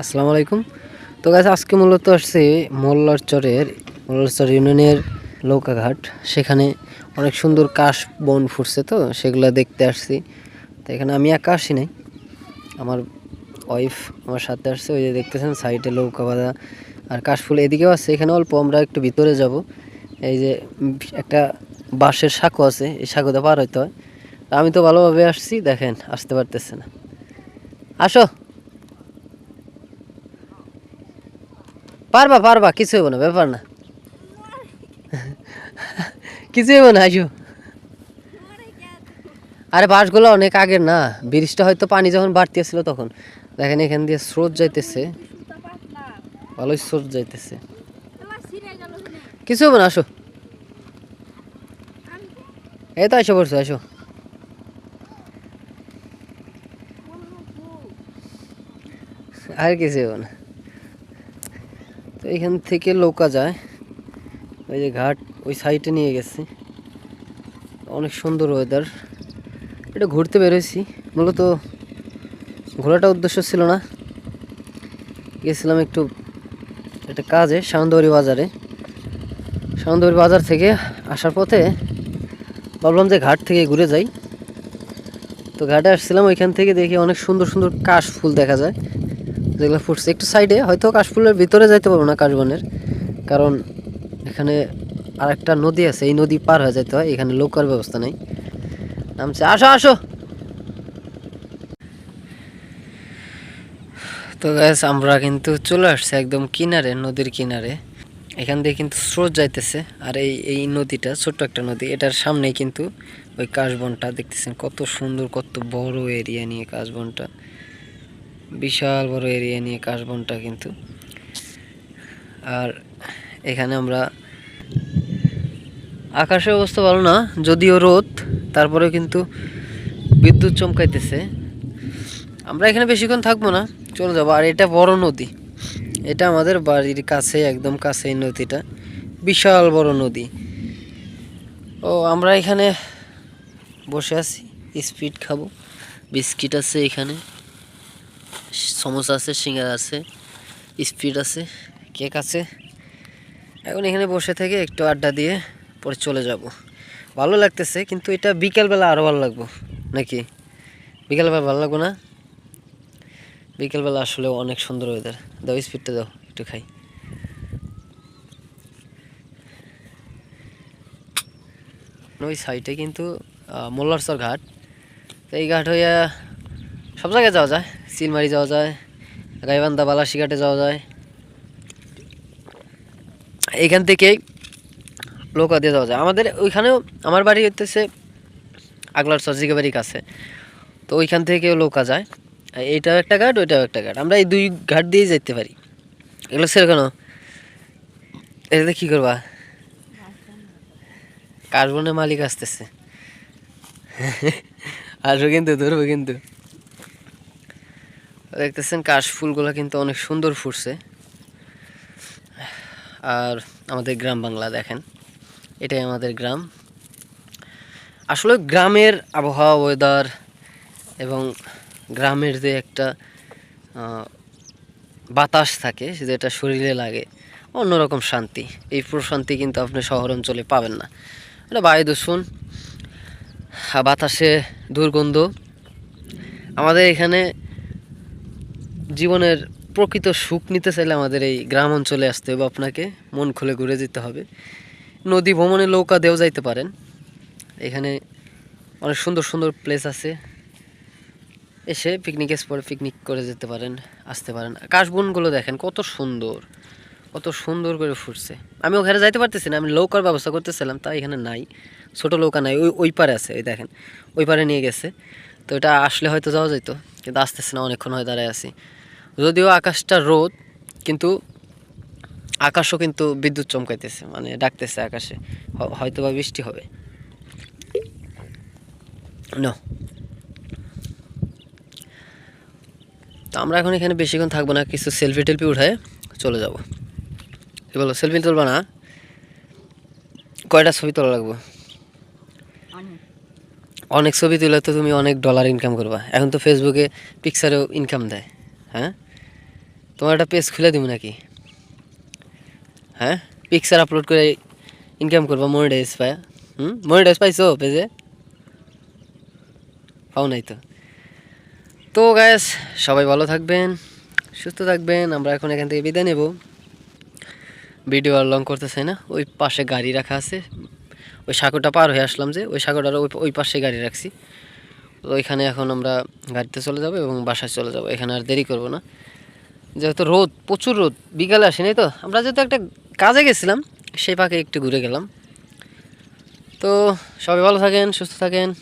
আসসালামু আলাইকুম। তো গাছ আজকে মূলত আসছি মোল্লার চরের মোল্লার চর ইউনিয়নের নৌকাঘাট। সেখানে অনেক সুন্দর কাশ বন ফুটছে তো, সেগুলো দেখতে আসছি। তো এখানে আমি একা আসি নাই। আমার ওয়াইফ আমার সাথে আসছে, ওই যে দেখতেছেন সাইডে লৌকা বাঁধা। আর কাশফুল এদিকেও আছে এখানে অল্প, আমরা একটু ভিতরে যাব। এই যে একটা বাঁশের সাঁকো আছে, এই সাঁকোতে পার হইতে হয়। আমি তো ভালোভাবে আসছি, দেখেন, আসতে পারতেছে না। আসো! পারবা পারবা, কিছু হইব না, ব্যাপার না। কিছু হইব না, আসো। আরে বাসগুলো অনেক আগের না, ব্রিজটা হয়তো পানি যখন বাড়তি ছিল তখন। দেখেন এখান দিয়ে স্রোত যাইতেছে। ভালোই স্রোত যাইতেছে। কিছু হবে না, আসো। এই তো আসো পড়ছো, আসো। আর কিছু হবে না। এখান থেকে নৌকা যায়। ওই যে ঘাট, ওই সাইডে নিয়ে গেছে। অনেক সুন্দর ওয়েদার এটা ঘুরতে বেরোইছি। মূলত ঘোরাটা উদ্দেশ্য ছিল না। গেছিলাম একটু একটা কাজে সামন্দবাড়ি বাজারে। সামন্দবাড়ি বাজার থেকে আসার পথে ভাবলাম যে ঘাট থেকে ঘুরে যাই। তো ঘাটে আসছিলাম, ওইখান থেকে দেখি অনেক সুন্দর সুন্দর কাশ ফুল দেখা যায়। যেগুলো ফুটছে, একটু সাইডে হয়তো কাশফুলের ভিতরে যাইতে পারব না কাশবনের, কারণ এখানে আর একটা নদী আছে, এই নদী পার হয়ে যেতে হয়, এখানে নৌকার ব্যবস্থা নেই। নামছে, আসো আসো। তো গ্যাস আমরা কিন্তু চলে আসছি একদম কিনারে, নদীর কিনারে। এখান দিয়ে কিন্তু স্রোত যাইতেছে, আর এই এই নদীটা, ছোট্ট একটা নদী, এটার সামনেই কিন্তু ওই কাশবনটা, দেখতেছেন কত সুন্দর, কত বড় এরিয়া নিয়ে কাশবনটা। বিশাল বড় এরিয়া নিয়ে কাশবনটা কিন্তু। আর এখানে আমরা আকাশের অবস্থা ভালো না, যদিও রোদ তারপরে কিন্তু বিদ্যুৎ চমকাইতেছে। আমরা এখানে বেশিক্ষণ থাকব না, চলে যাব। আর এটা বড় নদী, এটা আমাদের বাড়ির কাছে, একদম কাছে এই নদীটা, বিশাল বড় নদী। ও, আমরা এখানে বসে আছি, স্পিড খাব, বিস্কিট আছে এখানে। সমোসা আছে, সিঙ্গারা আছে, স্পিড আছে, কেক আছে। এখন এখানে বসে থেকে একটু আড্ডা দিয়ে পরে চলে যাব। ভালো লাগতেছে, কিন্তু এটা বিকেলবেলা আরও ভালো লাগবো, নাকি? বিকেলবেলা ভালো লাগবো না? বিকেলবেলা আসলে অনেক সুন্দর ওয়েদার দাও স্পিডটা দাও, একটু খাই। ওই সাইডে কিন্তু মোল্লারসর ঘাট। তো এই ঘাট হইয়া সব জায়গায় যাওয়া যায়। সিলমারি যাওয়া যায়, গাইবান্ধা বালাসি ঘাটে যাওয়া যায়। এইখান থেকেই নৌকা দিয়ে যাওয়া যায়। আমাদের ওইখানেও, আমার বাড়ি হইতেছে আগলার সরজিকা বাড়ির কাছে। তো ওইখান থেকেও নৌকা যায়। এইটাও একটা ঘাট, ওইটাও একটা ঘাট। আমরা এই দুই ঘাট দিয়েই যেতে পারি। এগুলো সের কেন? এটাতে কী করবা? কার্বনের মালিক আসতেছে। আসব কিন্তু, ধরবো কিন্তু। দেখতেছেন কাশ ফুলগুলো কিন্তু অনেক সুন্দর ফুটছে। আর আমাদের গ্রাম বাংলা দেখেন, এটাই আমাদের গ্রাম। আসলে গ্রামের আবহাওয়া ওয়েদার এবং গ্রামের যে একটা বাতাস থাকে, যেটা শরীরে লাগে, অন্যরকম শান্তি। এই প্রশান্তি কিন্তু আপনি শহর অঞ্চলে পাবেন না। এটা বায়ু দূষণ, বাতাসে দুর্গন্ধ। আমাদের এখানে জীবনের প্রকৃত সুখ নিতে চাইলে আমাদের এই গ্রাম অঞ্চলে আসতে হবে, আপনাকে মন খুলে ঘুরে যেতে হবে। নদী ভ্রমণে নৌকা দিয়েও যাইতে পারেন। এখানে অনেক সুন্দর সুন্দর প্লেস আছে। এসে পিকনিক স্পটে পিকনিক করে যেতে পারেন, আসতে পারেন। কাশবনগুলো দেখেন কত সুন্দর কত সুন্দর করে ফুটছে। আমি ওখানে যাইতে পারতেছি না, আমি নৌকার ব্যবস্থা করতেছিলাম তা এখানে নাই। ছোট নৌকা নাই, ওই ওই পারে আছে ওই দেখেন, ওই পারে নিয়ে গেছে। তো এটা আসলে হয়তো যাওয়া যেত কিন্তু আসতেছে না, অনেকক্ষণ হয়ে দাঁড়ায় আছি। যদিও আকাশটা রোদ কিন্তু আকাশও কিন্তু বিদ্যুৎ চমকাইতেছে মানে ডাকতেছে আকাশে। হয়তো বা বৃষ্টি হবে। No. তো আমরা এখন এখানে বেশিক্ষণ থাকব না কিছু সেলফি টেলফি উঠায় চলে যাব। কি বলো সেলফি তুলবা না? কয়টা ছবি তোলা লাগবো? অনেক। ছবি তুলে তো তুমি অনেক ডলার ইনকাম করবা। এখন তো ফেসবুকে পিকচারেও ইনকাম দেয়। হ্যাঁ? তোমার একটা পেজ খুলে দিব নাকি? হ্যাঁ? পিকচার আপলোড করে ইনকাম করব মনিটাইজ পায়। হুম? মনিটাইজ পাইছো পেজে পাও নাই তো। তো গ্যাস সবাই ভালো থাকবেন, সুস্থ থাকবেন। আমরা এখন এখান থেকে বিদায় নেব। ভিডিও আর লং করতে চাই না। ওই পাশে গাড়ি রাখা আছে। ওই সাঁকোটা পার হয়ে আসলাম যে, ওই সাঁকোটার ওই ওই পাশে গাড়ি রাখছি। তো ওইখানে এখন আমরা গাড়িতে চলে যাব এবং বাসায় চলে যাব। এখানে আর দেরি করব না। যেহেতু রোদ, প্রচুর রোদ, বিকালে আসেনি তো। আমরা যেহেতু একটা কাজে গেছিলাম, সেই পাকে একটু ঘুরে গেলাম। তো সবাই ভালো থাকেন, সুস্থ থাকেন।